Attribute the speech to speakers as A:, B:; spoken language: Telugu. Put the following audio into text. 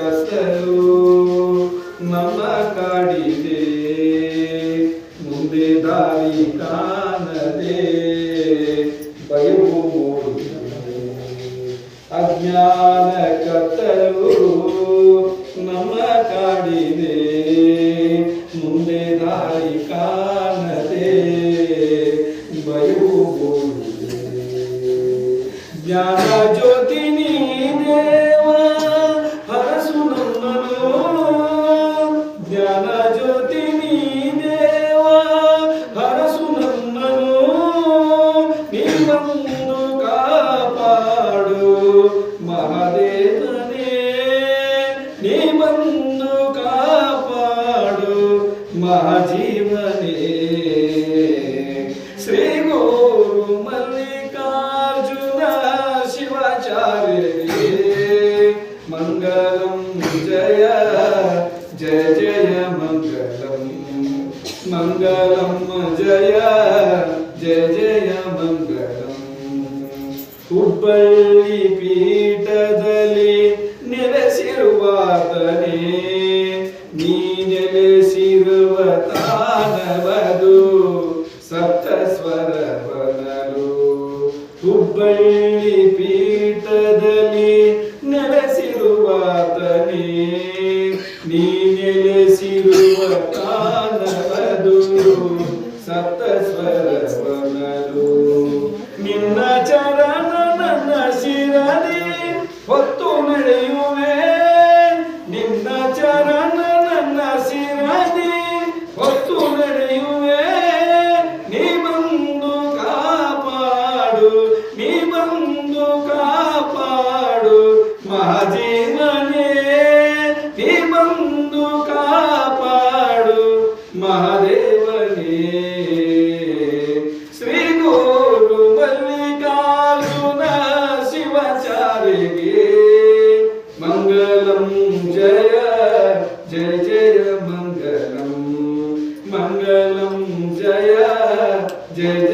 A: ಕಸಲು ನಮ್ಮ ಕಾಡಿದೆ ಮುಂದೆ ದಾರಿ ಕಾಣದೆ ಭಯವು ಅಜ್ಞಾನ ಕತ್ತಲು ನಮ್ಮ ಕಾಡಿದೆ ಮುಂದೆ ದಾರಿ ಕಾಣದೆ ಭಯವು ಜ್ಞಾನ ಜ್ಯೋತಿ నుండు కాపాడు. మహాదేవనే నీ మందు కాపాడు. మహాజీవనే శ్రీ గోరు మల్లికార్జున శివాచార్య మంగళం జయ జయ జయ మంగళం. మంగళం జయ జయ జయ ಹುಬ್ಬಳ್ಳಿ ಪೀಠದಲ್ಲಿ ನೆಲೆಸಿರುವಾತನೇ. ನೀ ನೆಲೆಸಿರುವ ತಾನವದು ಸಪ್ತ ಸ್ವರವನಲು ಹುಬ್ಬಳ್ಳಿ ಪೀಠದಲ್ಲಿ మహజీవనే మందు కాపాడు మహదేవనే. శ్రీ గురు మల్లికార్జున శివచారికి మంగళం జయ జయ జయ మంగళం. మంగళం జయ జయ